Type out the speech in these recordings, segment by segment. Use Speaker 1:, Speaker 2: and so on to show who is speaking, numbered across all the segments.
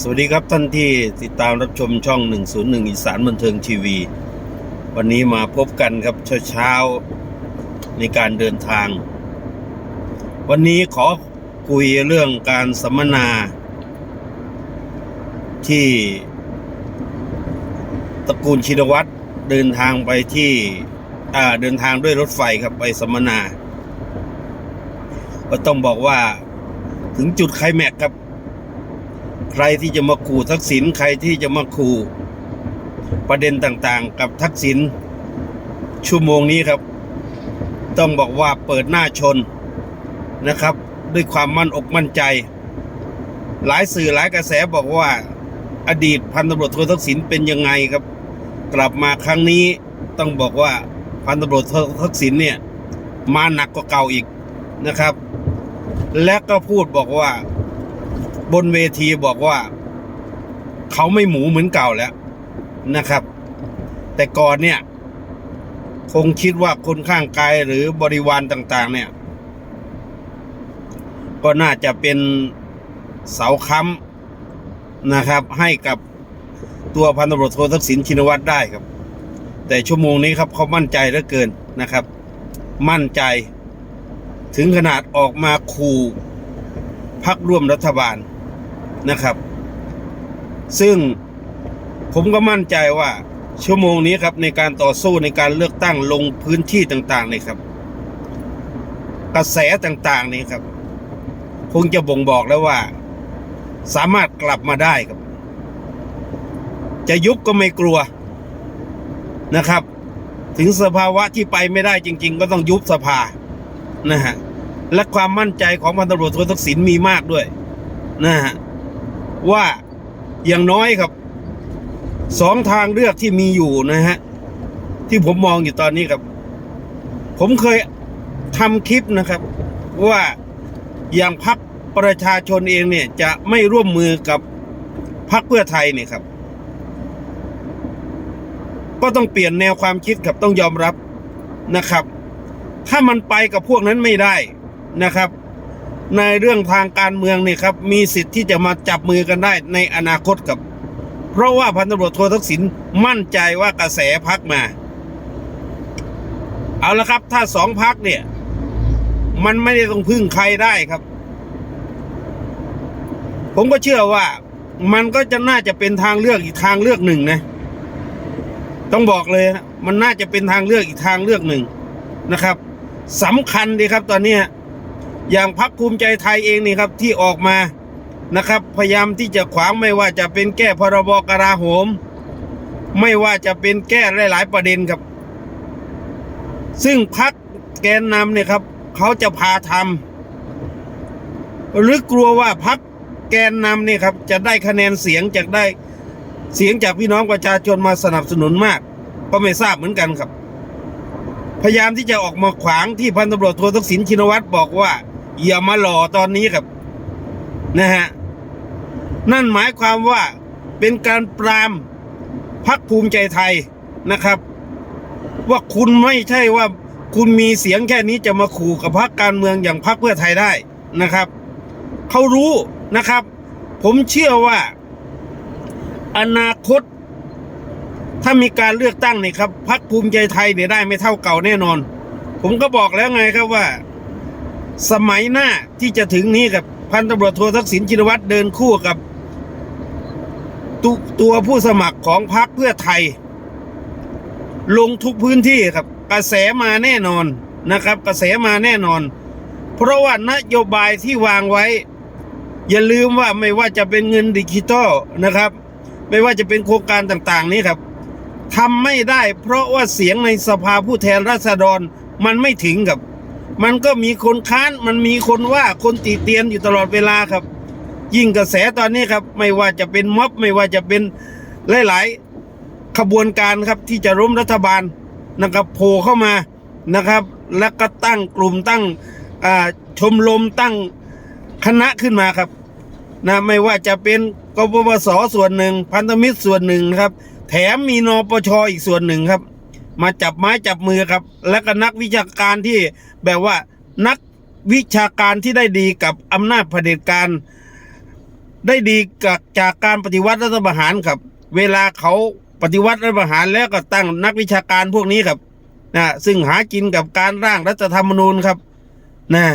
Speaker 1: สวัสดีครับท่านที่ติดตามรับชมช่อง 101 อีสานบันเทิงทีวี วันนี้มาพบกันครับเช้าๆในการเดินทาง วันนี้ขอคุยเรื่องการสัมมนา ที่ตระกูลชินวัตรเดินทางไปที่เดินทางด้วยรถไฟครับไปสัมมนา ก็ต้องบอกว่าถึงจุดไคลแม็กครับ ใครที่จะมาขู่ทักษิณใครที่จะมาขู่ประเด็นต่างๆ กับทักษิณชั่วโมงนี้ครับ ต้องบอกว่าเปิดหน้าชนนะครับ ด้วยความมั่นอกมั่นใจ หลายสื่อหลายกระแสบอกว่าอดีตพันตำรวจโททักษิณเป็นยังไงครับ กลับมาครั้งนี้ต้องบอกว่าพันตำรวจโททักษิณเนี่ยมาหนักกว่าเก่าอีกนะครับ และก็พูดบอกว่า บนเวทีบอกว่า เขาไม่หมูเหมือนเก่าแล้วนะครับ แต่ก่อนเนี่ย คงคิดว่าคนข้างกายหรือบริวารต่าง ๆ เนี่ย ก็น่าจะเป็นเสาค้ำนะครับ ให้กับตัวพันตำรวจโททักษิณชินวัตรได้ครับ แต่ชั่วโมงนี้ครับเขามั่นใจเหลือเกินนะครับ มั่นใจถึงขนาดออกมาขู่พักร่วมรัฐบาล นะครับ ซึ่งผมก็มั่นใจว่าชั่วโมงนี้ครับในการต่อสู้ในการเลือกตั้งลงพื้นที่ต่างๆนี่ครับ กระแสต่างๆนี่ครับ คงจะบ่งบอกแล้วว่า สามารถกลับมาได้ครับ จะยุบก็ไม่กลัวนะครับ ถึงสภาวะที่ไปไม่ได้จริง ๆ ก็ต้องยุบสภานะฮะและความมั่นใจของพันตำรวจโททักษิณมีมากด้วยนะฮะ ว่าอย่างน้อยครับสองทางเลือกที่มีอยู่นะฮะ ที่ผมมองอยู่ตอนนี้ครับ ผมเคยทำคลิปนะครับ ว่าอย่างพักประชาชนเองเนี่ย จะไม่ร่วมมือกับพักเพื่อไทยเนี่ยครับ ก็ต้องเปลี่ยนแนวความคิดครับต้องยอมรับนะครับ ถ้ามันไปกับพวกนั้นไม่ได้นะครับ ในเรื่องทางการเมืองเนี่ยครับ มีสิทธิ์ที่จะมาจับมือกันได้ในอนาคตครับ เพราะว่าพันตำรวจโททักษิณมั่นใจว่ากระแสพักมา เอาละครับ ถ้าสองพักเนี่ย มันไม่ได้ต้องพึ่งใครได้ครับ ผมก็เชื่อว่ามันก็จะน่าจะเป็นทางเลือกอีกทางเลือกหนึ่งนะ ต้องบอกเลยนะมันน่าจะเป็นทางเลือกอีกทางเลือกหนึ่งนะครับสำคัญดีครับตอนนี้ อย่างพักภูมิใจไทยเองนี่ครับที่ออกมานะครับ พยายามที่จะขวางไม่ว่าจะเป็นแก้พรบกราโหม ไม่ว่าจะเป็นแก้หลาย ๆ ประเด็นครับ ซึ่งพักแกนนำเนี่ยครับ เขาจะพาทำหรือกลัวว่าพักแกนนำเนี่ยครับ จะได้คะแนนเสียงจากได้เสียงจากพี่น้องประชาชนมาสนับสนุนมาก ก็ไม่ทราบเหมือนกันครับ พยายามที่จะออกมาขวางที่พันตำรวจโททักษิณชินวัตรบอกว่า อย่ามาหล่อตอนนี้ครับ นะฮะ นั่นหมายความว่าเป็นการปรามพักภูมิใจไทยนะครับ ว่าคุณไม่ใช่ว่าคุณมีเสียงแค่นี้จะมาขู่กับพรรคการเมืองอย่างพรรคเพื่อไทยได้นะครับเขารู้นะครับ ผมเชื่อว่า อนาคต ถ้ามีการเลือกตั้งเนี่ยครับพรรคภูมิใจไทยเนี่ยได้ไม่เท่าเก่าแน่นอน ผมก็บอกแล้วไงครับว่า สมัยหน้าที่จะถึงนี้กับพันตำรวจโททักษิณชินวัตรเดินคู่กับตตัวผู้สมัครของพรรคเพื่อไทย ลงทุกพื้นที่ครับ กระแสมาแน่นอนนะครับ กระแสมาแน่นอน เพราะว่านโยบายที่วางไว้ อย่าลืมว่าไม่ว่าจะเป็นเงินดิจิตอลนะครับ ไม่ว่าจะเป็นโครงการต่างๆ นี้ครับทำไม่ได้ เพราะว่าเสียงในสภาผู้แทนราษฎรมันไม่ถึงครับ มันก็มีคนค้านมันมีคนว่าคนติเตียนอยู่ตลอดเวลาครับ ยิ่งกระแสตอนนี้ครับ ไม่ว่าจะเป็นม็อบไม่ว่าจะเป็นหลาย ๆ ขบวนการครับที่จะล้มรัฐบาลนะครับโผล่เข้ามานะครับ แล้วก็ตั้งกลุ่มตั้งชมรมตั้งคณะขึ้นมาครับนะไม่ว่าจะเป็นกปปสส่วนหนึ่ง พันธมิตรส่วนหนึ่งครับ แถมมีนปชอีกส่วนหนึ่งครับ มาจับไม้จับมือครับ และก็นักวิชาการที่แบบว่านักวิชาการที่ได้ดีกับอำนาจเผด็จการ ได้ดีกับจากการปฏิวัติรัฐประหารครับ เวลาเขาปฏิวัติรัฐประหารแล้วก็ตั้งนักวิชาการพวกนี้ครับนะซึ่งหากินกับการร่างรัฐธรรมนูญครับนะ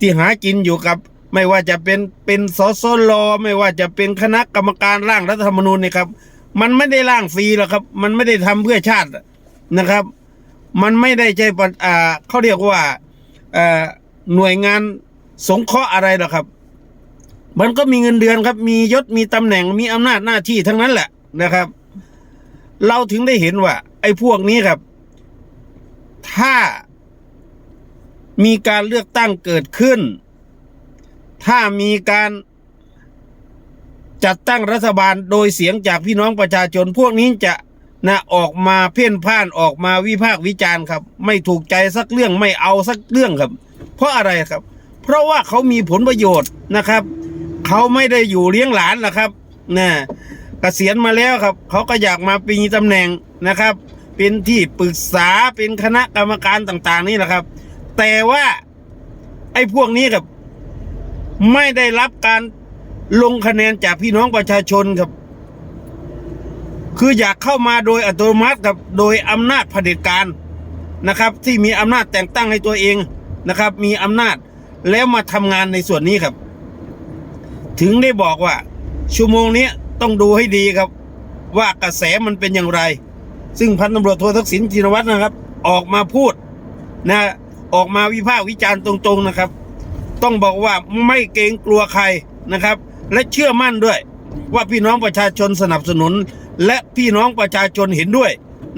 Speaker 1: ที่หากินอยู่กับ ไม่ว่าจะเป็นเป็นสสลไม่ว่าจะเป็นคณะกรรมการร่างรัฐธรรมนูญเนี่ยครับ มันไม่ได้ร่างฟรีหรอกครับ มันไม่ได้ทำเพื่อชาติ นะครับ มันไม่ได้ใช่ปะอ่าเขาเรียกว่าหน่วยงานสงเคราะห์อะไรหรอกครับ มันก็มีเงินเดือนครับ มียศมีตำแหน่งมีอำนาจหน้าที่ทั้งนั้นแหละนะครับ เราถึงได้เห็นว่า ไอ้พวกนี้ครับ ถ้ามีการเลือกตั้งเกิดขึ้น ถ้ามีการจัดตั้งรัฐบาลโดยเสียงจากพี่น้องประชาชนพวกนี้จะ นะออกมาเพ่นพ่านออกมาวิพากษ์วิจารณ์ครับ ไม่ถูกใจสักเรื่องไม่เอาสักเรื่องครับ เพราะอะไรครับ เพราะว่าเขามีผลประโยชน์นะครับเขาไม่ได้อยู่เลี้ยงหลานนะครับนะเกษียณมาแล้วครับ เขาก็อยากมาปีตำแหน่งนะครับ เป็นที่ปรึกษาเป็นคณะกรรมการต่าง ๆ นี่แหละครับ แต่ว่าไอ้พวกนี้ครับ ไม่ได้รับการลงคะแนนจากพี่น้องประชาชนครับ คืออยากเข้ามาโดยอัตโนมัติครับโดยอำนาจเผด็จการนะครับ ที่มีอำนาจแต่งตั้งให้ตัวเองนะครับ มีอำนาจแล้วมาทำงานในส่วนนี้ครับ ถึงได้บอกว่า ชั่วโมงนี้ต้องดูให้ดีครับ ว่ากระแสมันเป็นอย่างไร ซึ่งพันตำรวจโททักษิณชินวัตรนะครับ ออกมาพูดนะออกมาวิพากษ์วิจารณ์ตรงๆนะครับ ต้องบอกว่าไม่เกรงกลัวใครนะครับ และเชื่อมั่นด้วย ว่าพี่น้องประชาชนสนับสนุน และพี่น้องประชาชนเห็นด้วย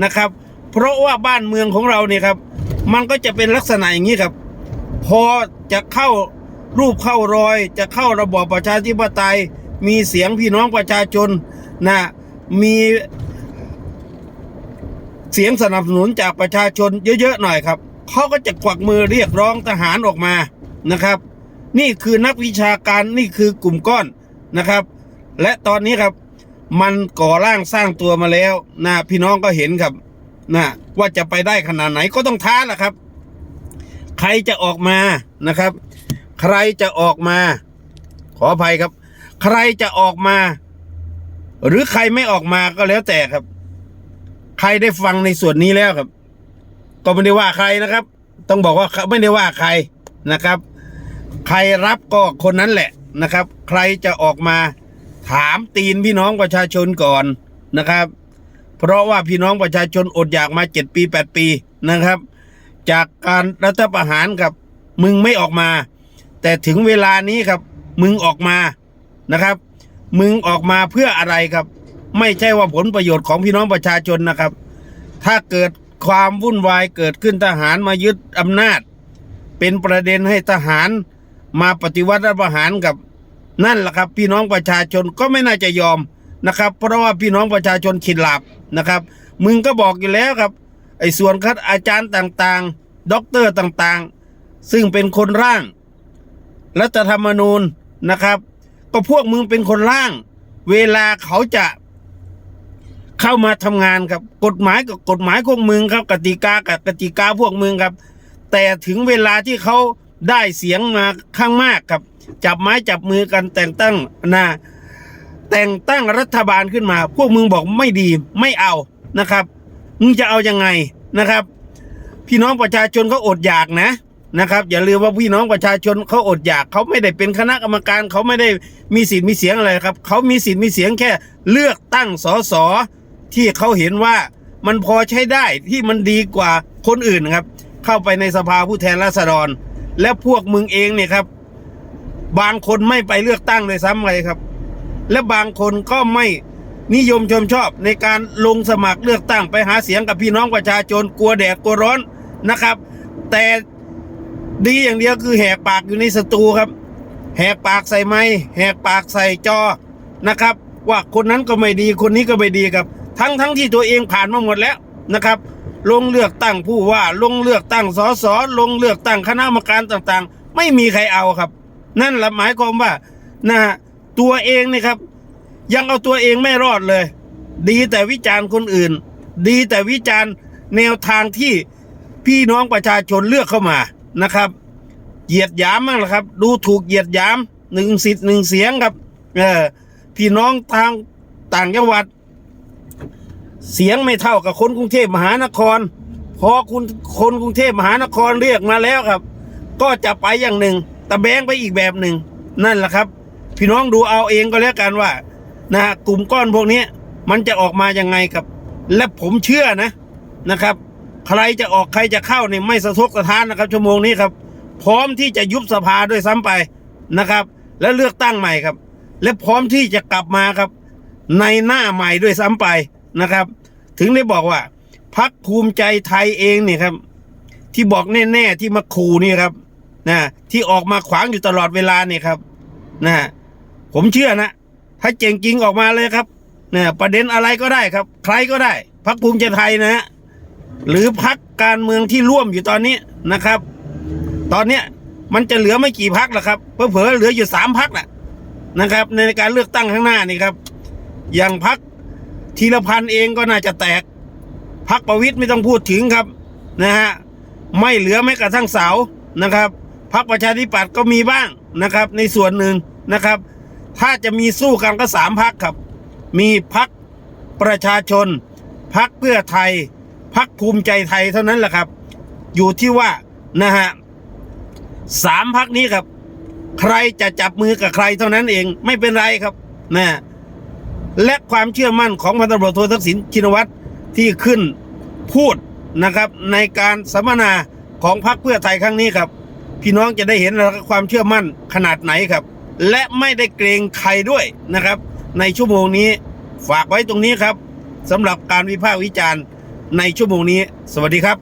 Speaker 1: นะครับ เพราะว่าบ้านเมืองของเราเนี่ยครับ มันก็จะเป็นลักษณะอย่างนี้ครับ พอจะเข้ารูปเข้ารอย จะเข้าระบอบประชาธิปไตย มีเสียงพี่น้องประชาชนนะมีเสียงสนับสนุนจากประชาชนเยอะๆหน่อยครับเขาก็จะกวักมือเรียกร้องทหารออกมานะครับ นี่คือนักวิชาการนี่คือกลุ่มก้อนนะครับ และตอนนี้ครับ มันก่อร่างสร้างตัวมาแล้วนะพี่น้องก็เห็นครับนะว่าจะไปได้ขนาดไหนก็ต้องท้าแหละครับ ใครจะออกมานะครับ ใครจะออกมา ขออภัยครับ ใครจะออกมา หรือใครไม่ออกมาก็แล้วแต่ครับ ใครได้ฟังในส่วนนี้แล้วครับ ก็ไม่ได้ว่าใครนะครับ ต้องบอกว่าไม่ได้ว่าใครนะครับ ใครรับก็คนนั้นแหละนะครับ ใครจะออกมา ถามตีนพี่น้องประชาชนก่อนนะครับ เพราะว่าพี่น้องประชาชนอดอยากมาเจ็ดปีแปดปีนะครับ จากการรัฐประหารครับ มึงไม่ออกมา แต่ถึงเวลานี้ครับ มึงออกมานะครับ มึงออกมาเพื่ออะไรครับ ไม่ใช่ว่าผลประโยชน์ของพี่น้องประชาชนนะครับ ถ้าเกิดความวุ่นวายเกิดขึ้นทหารมายึดอำนาจ เป็นประเด็นให้ทหารมาปฏิวัติรัฐประหารกับ นั่นแหละครับ พี่น้องประชาชนก็ไม่น่าจะยอมนะครับ เพราะว่าพี่น้องประชาชนขิดหลับนะครับ มึงก็บอกอยู่แล้วครับ ไอ้ส่วนคัดอาจารย์ต่างๆ ด็อกเตอร์ต่างๆ ซึ่งเป็นคนร่าง รัฐธรรมนูญนะครับ ก็พวกมึงเป็นคนร่าง เวลาเขาจะเข้ามาทำงานครับ กฎหมายกับกฎหมายของมึงครับ กติกากับกติกาพวกมึงครับ แต่ถึงเวลาที่เขาได้เสียงมาข้างมากครับ จับไม้จับมือกันแต่งตั้งนะแต่งตั้งรัฐบาลขึ้นมา พวกมึงบอกไม่ดีไม่เอานะครับมึงจะเอายังไงนะครับ พี่น้องประชาชนเขาอดอยากนะนะครับ อย่าลืมว่าพี่น้องประชาชนเขาอดอยากเขาไม่ได้เป็นคณะกรรมการเขาไม่ได้มีสิทธิ์มีเสียงอะไรครับเขามีสิทธิ์มีเสียงแค่เลือกตั้งสสที่เขาเห็นว่ามันพอใช้ได้ที่มันดีกว่าคนอื่นครับ เข้าไปในสภาผู้แทนราษฎร และพวกมึงเองเนี่ยครับ บางคนไม่ไปเลือกตั้งเลยซ้ำเลยครับ และบางคนก็ไม่นิยมชมชอบในการลงสมัครเลือกตั้งไปหาเสียงกับพี่น้องประชาชนกลัวแดดกลัวร้อนนะครับ แต่ดีอย่างเดียวคือแหกปากอยู่ในสตูครับ แหกปากใส่ไม้แหกปากใส่จอนะครับ ว่าคนนั้นก็ไม่ดีคนนี้ก็ไม่ดีครับ ทั้งทั้งที่ตัวเองผ่านมาหมดแล้วนะครับ ลงเลือกตั้งผู้ว่าลงเลือกตั้งสสลงเลือกตั้งคณะกรรมการต่างๆ ไม่มีใครเอาครับ นั่นแหละหมายความว่านะฮะตัวเองนี่ครับ ยังเอาตัวเองไม่รอดเลย ดีแต่วิจารณ์คนอื่น ดีแต่วิจารณ์แนวทางที่พี่น้องประชาชนเลือกเข้ามานะครับ เหยียดหยามมากละครับ ดูถูกเหยียดหยามหนึ่งสิทธิ์หนึ่งเสียงครับเออพี่น้องทางต่างจังหวัด เสียงไม่เท่ากับคนกรุงเทพมหานคร พอคุณคนกรุงเทพมหานครเรียกมาแล้วครับ ก็จะไปอย่างหนึ่งะแบงไปอีกแบบหนึ่งนั่นแหละครับ พี่น้องดูเอาเองก็แล้วกันว่า นะฮะกลุ่มก้อนพวกนี้มันจะออกมายังไงครับ และผมเชื่อนะนะครับ ใครจะออกใครจะเข้าเนี่ยไม่สะทกสะท้านนะครับ ชั่วโมงนี้ครับ พร้อมที่จะยุบสภาด้วยซ้ำไปนะครับ และเลือกตั้งใหม่ครับ และพร้อมที่จะกลับมาครับ ในหน้าใหม่ด้วยซ้ำไปนะครับ ถึงได้บอกว่าพักภูมิใจไทยเองเนี่ยครับ ที่บอกแน่ ๆที่มาขู่นี่ครับ นะที่ออกมาขวางอยู่ตลอดเวลาเนี่ยครับนะผมเชื่อนะ ถ้าเจ๋งจริงออกมาเลยครับนะประเด็นอะไรก็ได้ครับ ใครก็ได้พักภูมิใจไทยนะฮะหรือพักการเมืองที่ร่วมอยู่ตอนนี้นะครับ ตอนเนี้ยมันจะเหลือไม่กี่พักแล้วครับเผลอเหลืออยู่สามพักแหละนะครับ ในการเลือกตั้งข้างหน้านี่ครับ อย่างพักธีรพันธ์เองก็น่าจะแตกพักประวิตย์ไม่ต้องพูดถึงครับนะฮะไม่เหลือแม้กระทั่งเสานะครับ พักประชาธิปัตย์ก็มีบ้างนะครับ ในส่วนหนึ่งนะครับ ถ้าจะมีสู้กันก็สามพักครับ มีพักประชาชนพักเพื่อไทยพักภูมิใจไทยเท่านั้นแหละครับ อยู่ที่ว่านะฮะสามพักนี้ครับ ใครจะจับมือกับใครเท่านั้นเองไม่เป็นไรครับนะและความเชื่อมั่นของพันตำรวจโททักษิณชินวัตรที่ขึ้นพูดนะครับในการสัมมนาของพรรคเพื่อไทยครั้งนี้ครับ พี่น้องจะได้เห็นความเชื่อมั่นขนาดไหนครับ และไม่ได้เกรงใครด้วยนะครับ ในชั่วโมงนี้ฝากไว้ตรงนี้ครับสำหรับการวิพากษ์วิจารณ์ในชั่วโมงนี้ สวัสดีครับ